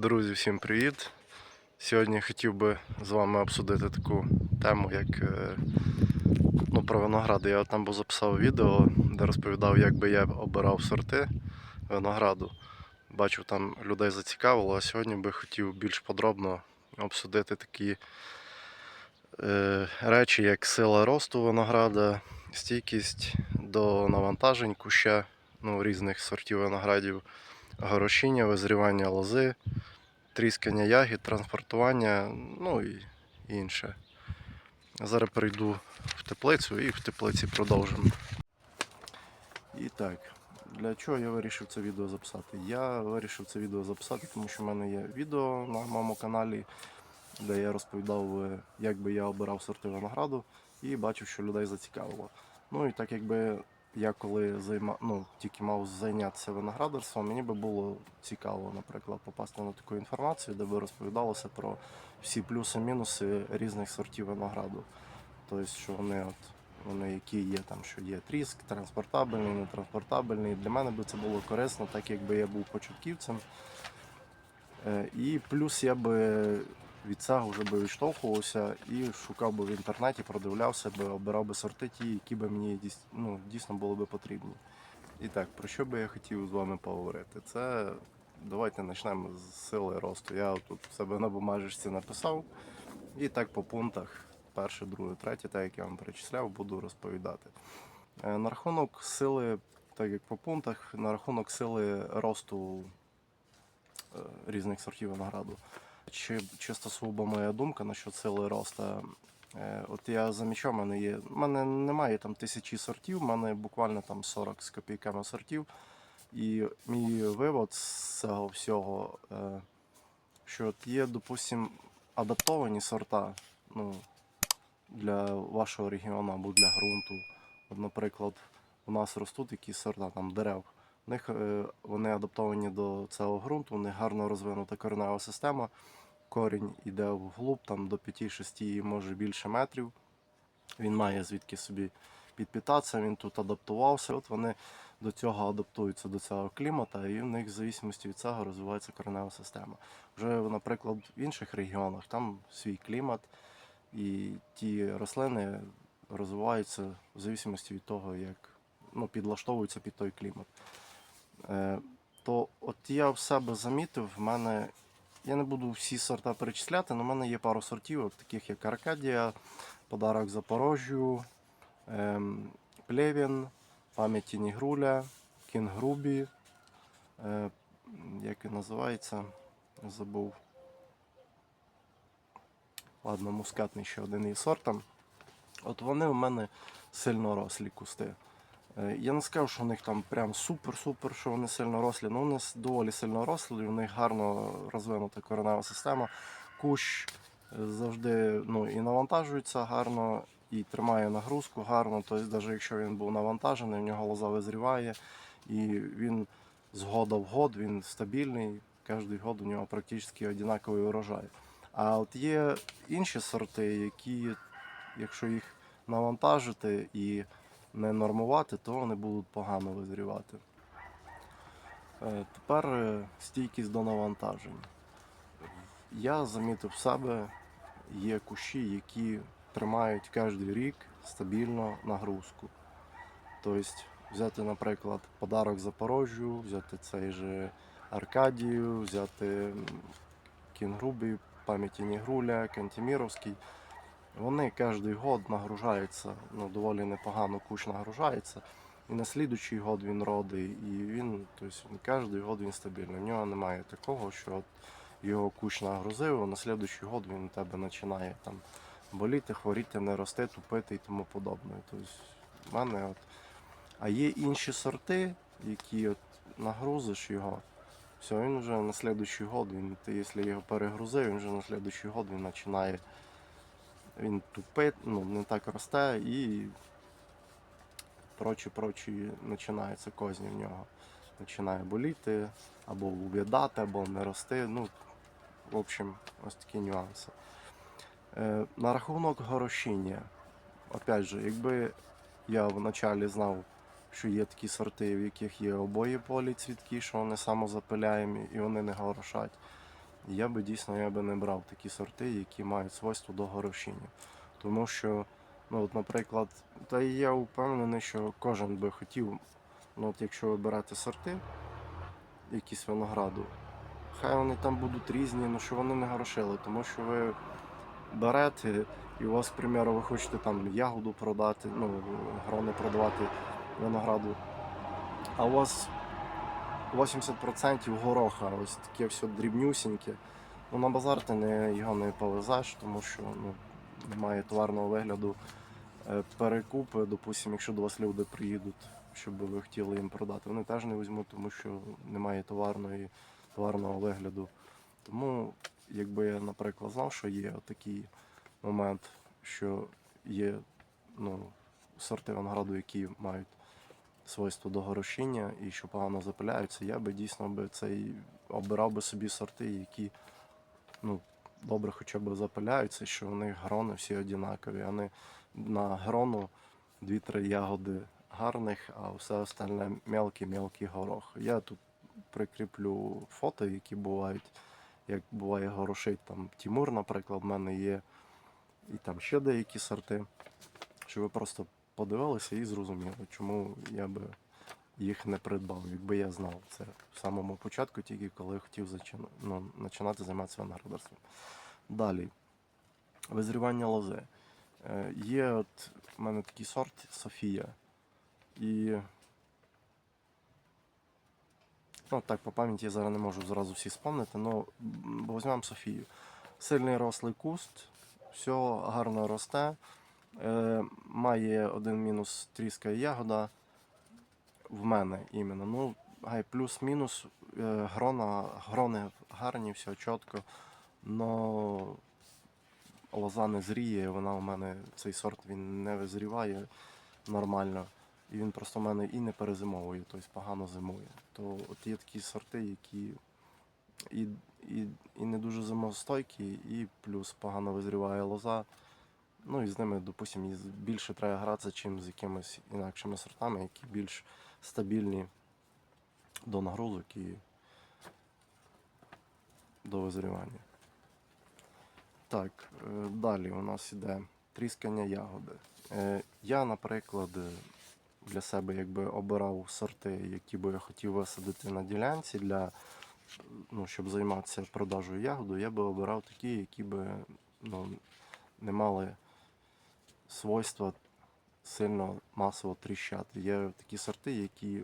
Друзі, всім привіт! Сьогодні хотів би з вами обсудити таку тему, як е, ну, про виногради. Я там був записав відео, де розповідав, як би я обирав сорти винограду. Бачив, там людей зацікавило, а сьогодні би хотів більш подробно обсудити такі е, речі, як сила росту винограда, стійкість до навантажень куща ну, різних сортів виноградів, горошіння, визрівання лози тріскання ягід, транспортування, ну і інше. Зараз перейду в теплицю і в теплиці продовжимо. І так, для чого я вирішив це відео записати? Я вирішив це відео записати, тому що в мене є відео на моєму каналі, де я розповідав, е, як би я обирав сорти винограду, і бачив, що людей зацікавило. Ну і так якби я коли займа... ну, тільки мав зайнятися виноградарством, мені би було цікаво, наприклад, попасти на таку інформацію, де би розповідалося про всі плюси-мінуси різних сортів винограду. Тобто, що вони от вони які є там, що є тріск, транспортабельний, нетранспортабельний. Для мене би це було корисно, так якби я був початківцем. Е, І плюс я би від цього вже би відштовхувався і шукав би в інтернеті, продивлявся би, обирав би сорти ті, які би мені ну, дійсно були би потрібні. І так, про що би я хотів з вами поговорити? Це давайте почнемо з сили росту. Я тут в себе на бумажечці написав. І так по пунктах, перше, друге, третє, так як я вам перечисляв, буду розповідати. Е, На рахунок сили, так як по пунктах, на рахунок сили росту е, різних сортів винограду. Чи чисто сугубо моя думка насчет сили росту. Е, От я замічав, в мене є. в мене немає там тисячі сортів, в мене буквально там 40 з копійками сортів. І мій вивод з цього всього, е, що от є, допустим, адаптовані сорта ну, для вашого регіону або для ґрунту. От, наприклад, у нас ростуть якісь сорта там дерев. Них е, вони адаптовані до цього ґрунту, у них гарно розвинута коренева система. Корінь іде вглуб там до 5-6, може більше метрів. Він має звідки собі підпітатися, він тут адаптувався. От вони до цього адаптуються до цього клімата, і в них в залежності від цього розвивається коренева система. Вже, наприклад, в інших регіонах там свій клімат, і ті рослини розвиваються в залежності від того, як ну, підлаштовуються під той клімат. Е, то от я в себе замітив, в мене. Я не буду всі сорта перечисляти, але в мене є пару сортів, таких як Аркадія, Подарок Запорожжю, ем, Плевін, Пам'ять Тінігруля, Кінгрубі. Е, як він називається? Забув. Ладно, мускатний ще один із сортом. От вони у мене сильно рослі кусти. Е, Я не скажу, що у них там прям супер-супер, що вони сильно рослі. Ну, вони с- доволі сильно рослі, у них гарно розвинута коренева система. Кущ е, завжди ну, і навантажується гарно, і тримає нагрузку гарно. Тобто, навіть якщо він був навантажений, в нього лоза визріває, і він з года в год він стабільний. Кожен год у нього практично однаковий урожай. А от є інші сорти, які, якщо їх навантажити і не нормувати, то вони будуть погано визрівати. Е, Тепер е, стійкість до навантажень. Я замітив в себе, є кущі, які тримають кожен рік стабільно нагрузку. Тобто взяти, наприклад, подарок Запорожжю, взяти цей же Аркадію, взяти Кінгрубі, пам'яті Нігруля, Кантіміровський. Вони кожен год нагружаються, ну, доволі непогано куш нагружається. І на слідуючий год він родий, і він, тобто, кожен год він стабільний. В нього немає такого, що от його куш нагрузив, а на слідуючий год він у тебе починає там боліти, хворіти, не рости, тупити і тому подобне. Тобто, в мене от... А є інші сорти, які от нагрузиш його, все, він вже на слідуючий год, він, ти, якщо його перегрузив, він вже на слідуючий год він починає він тупить, ну, не так росте і прочі, прочі починаються козні в нього. Починає боліти, або ув'ядати, або не рости. Ну, в общем, ось такі нюанси. Е, на рахунок горошіння. Опять же, якби я вначалі знав, що є такі сорти, в яких є обоє полі цвітки, що вони самозапиляємі і вони не горошать. Я би дійсно я би не брав такі сорти, які мають свойство до горошіння. Тому що, ну, от, наприклад, та я впевнений, що кожен би хотів, ну, от якщо ви берете сорти, якісь винограду, хай вони там будуть різні, ну що вони не горошили, тому що ви берете, і у вас, к примеру, ви хочете там ягоду продати, ну, грони продавати винограду, а у вас 80% гороха, ось таке все дрібнюсіньке. Ну, на базар ти не, його не повезеш, тому що ну, немає товарного вигляду. Е, Перекупи, допустимо, якщо до вас люди приїдуть, щоб ви хотіли їм продати, вони теж не візьмуть, тому що немає товарної, товарного вигляду. Тому, якби я, наприклад, знав, що є такий момент, що є ну, сорти винограду, які мають свойство до горошіння і що погано запиляються, я би дійсно би цей обирав би собі сорти, які ну, добре хоча б запиляються, що у них грони всі однакові, а на грону 2-3 ягоди гарних, а все остальне мелкий-мелкий горох. Я тут прикріплю фото, які бувають, як буває горошить там Тімур, наприклад, в мене є, і там ще деякі сорти, щоб ви просто подивилися і зрозуміли, чому я би їх не придбав, якби я знав це в самому початку, тільки коли хотів зачин... ну, починати займатися виноградарством. Далі. Визрівання лози. Е, Є от в мене такий сорт Софія. І. Ну, так, по пам'яті я зараз не можу зразу всі спомнити, але візьмемо Софію. Сильний рослий куст, все гарно росте. Е, має один мінус тріскає ягода. В мене іменно. Ну, гай, плюс-мінус е, грона, грони гарні, все чітко. Но лоза не зріє, вона у мене, цей сорт він не визріває нормально. І він просто в мене і не перезимовує, тобто погано зимує. То от є такі сорти, які і, і, і не дуже зимостойкі, і плюс погано визріває лоза. Ну і з ними, допустимо, більше треба гратися, ніж з якимись інакшими сортами, які більш стабільні до нагрузок і до визрівання. Так, е, далі у нас іде тріскання ягоди. Е, Я, наприклад, для себе якби обирав сорти, які би я хотів висадити на ділянці для ну, щоб займатися продажею ягоди, я би обирав такі, які би ну, не мали свойства сильно масово тріщати. Є такі сорти, які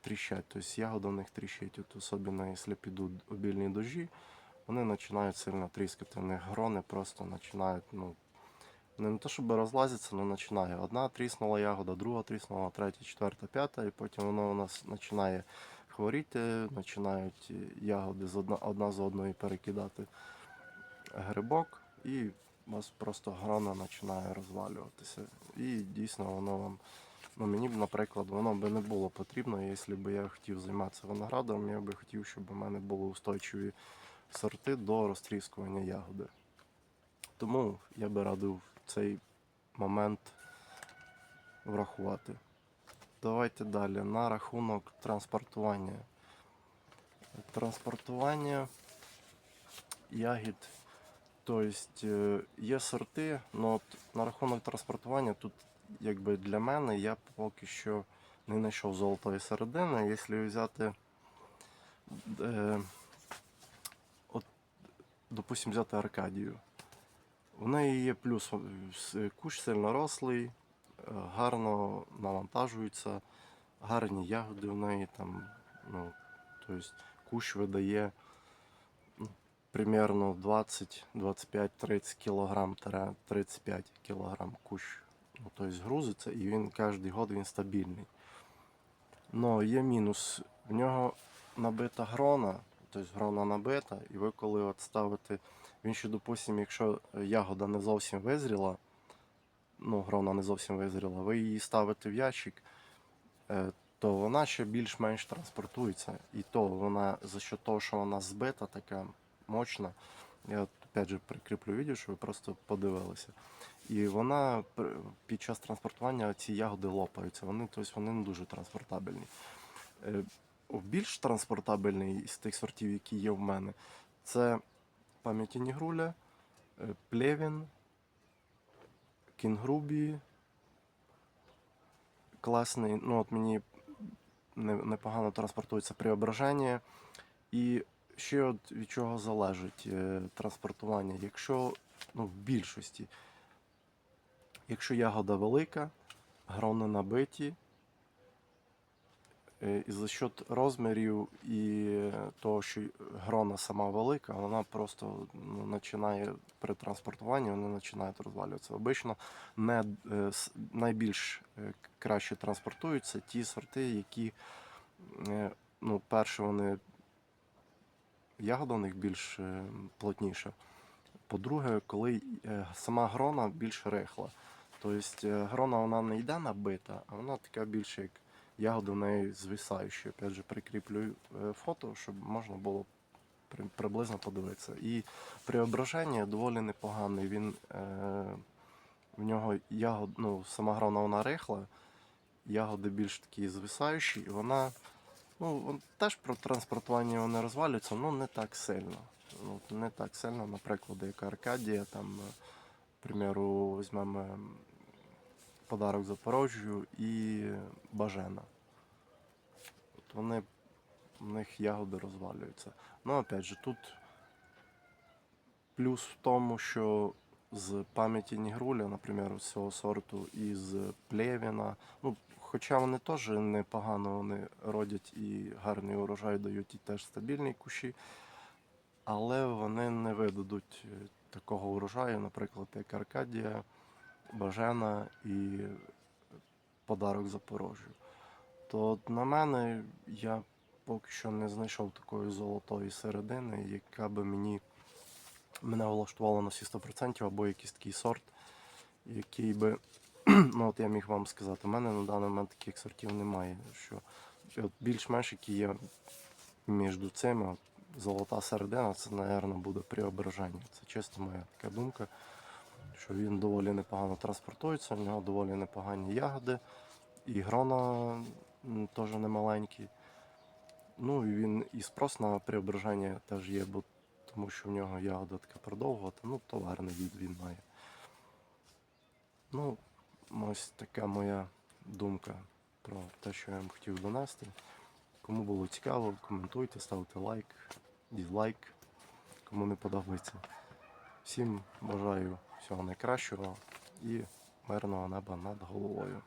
тріщать, тобто ягода в них тріщить, От особливо якщо підуть обільні дожі, вони починають сильно тріскати. В них грони просто починають, ну, не, то щоб розлазиться, але починає. Одна тріснула ягода, друга тріснула, третя, четверта, п'ята, і потім воно у нас починає хворіти, починають ягоди з одна, одна з одної перекидати грибок, і у вас просто грона починає розвалюватися. І дійсно воно вам. Ну, мені б, наприклад, воно би не було потрібно, якщо б я хотів займатися виноградом, я би хотів, щоб у мене були устойчиві сорти до розтріскування ягоди. Тому я би радив цей момент врахувати. Давайте далі. На рахунок транспортування. Транспортування ягід. Тобто є сорти, але от на рахунок транспортування тут якби для мене я поки що не знайшов золотої середини. Якщо взяти, е, от, допустим, взяти Аркадію. В неї є плюс е, кущ сильно рослий, е, гарно навантажується, гарні ягоди в неї там, ну, тобто кущ видає примерно 20, 25, 30 кг, 35 кг кущ. Ну, тобто грузиться і він кожен год він стабільний. Но є мінус. В нього набита грона, тобто грона набита, і ви коли от ставите, він ще, допустимо, якщо ягода не зовсім визріла, ну, грона не зовсім визріла, ви її ставите в ящик, е, то вона ще більш-менш транспортується. І то вона за що того, що вона збита, така мощна. Я опять же прикріплю відео, щоб ви просто подивилися. І вона під час транспортування ці ягоди лопаються. Вони, тобто вони не дуже транспортабельні. Е, Більш транспортабельний з тих сортів, які є в мене, Це пам'яті Нігруля, е, Плевін, Кінгрубі. Класний, ну от мені непогано транспортується преображення. І ще от від чого залежить е, транспортування. Якщо ну, в більшості, якщо ягода велика, грони набиті, е, і за счет розмірів і е, того, що грона сама велика, вона просто ну, починає при транспортуванні вони починають розвалюватися. Обично не, найбільш краще транспортуються ті сорти, які ну, перше, вони ягода у них більш е, плотніша. По-друге, коли е, сама грона більш рихла. Тобто е, грона вона не йде набита, а вона така більше як ягода в неї звисаюча. Опять же, прикріплю фото, щоб можна було приблизно подивитися. І преображення доволі непоганий. Він, е, в нього ягод, ну, сама грона вона рихла, ягоди більш такі звисаючі, і вона Ну, теж про транспортування вони розвалюються, ну не так сильно. Ну, не так сильно, наприклад, як Аркадія, там, е, к примеру, візьмемо подарок Запорожжю і Бажена. От вони, в них ягоди розвалюються. Ну, опять же, тут плюс в тому, що з пам'яті Нігруля, наприклад, з цього сорту, і з Плевіна, ну, хоча вони теж непогано вони родять і гарний урожай дають, і теж стабільні кущі, але вони не видадуть е, такого урожаю, наприклад, як Аркадія, Бажена і подарок Запорожжю. То на мене я поки що не знайшов такої золотої середини, яка би мені мене влаштувала на всі 100% або якийсь такий сорт, який би, ну от я міг вам сказати, у мене на даний момент таких сортів немає. Що більш-менш які є між цими, от, золота середина, це, мабуть, буде преображення. Це чисто моя така думка, що він доволі непогано транспортується, в нього доволі непогані ягоди, і грона теж немаленькі. Ну і він і спрос на преображення теж є, бо тому що в нього ягода така продовгувата, ну, товарний від він має. Ну, ось така моя думка про те, що я вам хотів донести. Кому було цікаво, коментуйте, ставте лайк, дізлайк, кому не подобається. Всім бажаю всього найкращого і мирного неба над головою.